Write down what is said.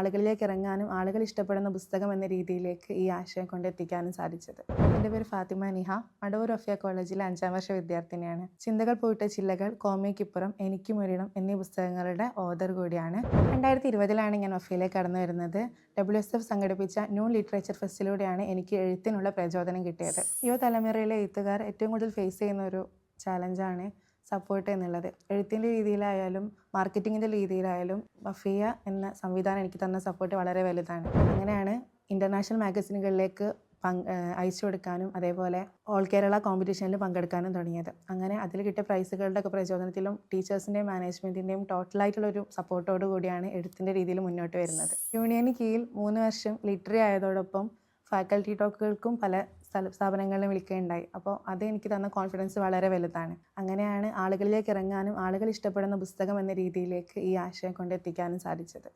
ആളുകളിലേക്ക് ഇറങ്ങാനും ആളുകൾ ഇഷ്ടപ്പെടുന്ന പുസ്തകം എന്ന രീതിയിലേക്ക് ഈ ആശയം കൊണ്ടെത്തിക്കാനും സാധിച്ചത്. എന്റെ പേര് ഫാത്തിമ നിഹ. അടൂർ റഫിയ കോളേജിലെ അഞ്ചാം വർഷ വിദ്യാർത്ഥിനിയാണ്. ചിന്തകൾ പോയിട്ട ചില്ലകൾ കോമയ്ക്കിപ്പുറം എനിക്കും ഒരിടം എന്നീ പുസ്തകങ്ങളുടെ ഓദർ കൂടിയാണ്. രണ്ടായിരത്തി ഇരുപതിലാണ് ഞാൻ വഫയിലേക്ക് കടന്നു വരുന്നത്. ഡബ്ല്യു എസ് എഫ് സംഘടിപ്പിച്ച ന്യൂ ലിറ്ററേച്ചർ ഫെസ്റ്റിലൂടെയാണ് എനിക്ക് എഴുത്തിനുള്ള പ്രചോദനം കിട്ടിയത്. യുവതലമുറയിലെ എഴുത്തുകാർ ഏറ്റവും കൂടുതൽ ഫേസ് ചെയ്യുന്ന ഒരു ചാലഞ്ചാണ് സപ്പോർട്ട് എന്നുള്ളത് എഴുത്തിന്റെ രീതിയിലായാലും മാർക്കറ്റിങ്ങിന്റെ രീതിയിലായാലും ബഫിയ എന്ന സംവിധാനം എനിക്ക് തന്ന സപ്പോർട്ട് വളരെ വലുതാണ്. അങ്ങനെയാണ് ഇന്റർനാഷണൽ മാഗസിനുകളിലേക്ക് പങ്ക് അയച്ചു കൊടുക്കാനും അതേപോലെ ഓൾ കേരള കോമ്പറ്റീഷനിൽ പങ്കെടുക്കാനും തുടങ്ങിയത്. അങ്ങനെ അതിൽ കിട്ടിയ പ്രൈസുകളുടെ ഒക്കെ പ്രചോദനത്തിലും ടീച്ചേഴ്സിന്റെയും മാനേജ്മെന്റിന്റെയും ടോട്ടലായിട്ടുള്ളൊരു സപ്പോർട്ടോടു കൂടിയാണ് എഴുത്തിന്റെ രീതിയിൽ മുന്നോട്ട് വരുന്നത്. യൂണിയന് കീഴിൽ മൂന്ന് വർഷം ലിറ്ററി ആയതോടൊപ്പം ഫാക്കൽറ്റി ടോക്കുകൾക്കും പല സ്ഥല സ്ഥാപനങ്ങളിലും വിളിക്കുകയുണ്ടായി. അപ്പോൾ അത് എനിക്ക് തന്ന കോൺഫിഡൻസ് വളരെ വലുതാണ്. അങ്ങനെയാണ് ആളുകളിലേക്ക് ഇറങ്ങാനും ആളുകൾ ഇഷ്ടപ്പെടുന്ന പുസ്തകം എന്ന രീതിയിലേക്ക് ഈ ആശയം കൊണ്ടെത്തിക്കാനും സാധിച്ചത്.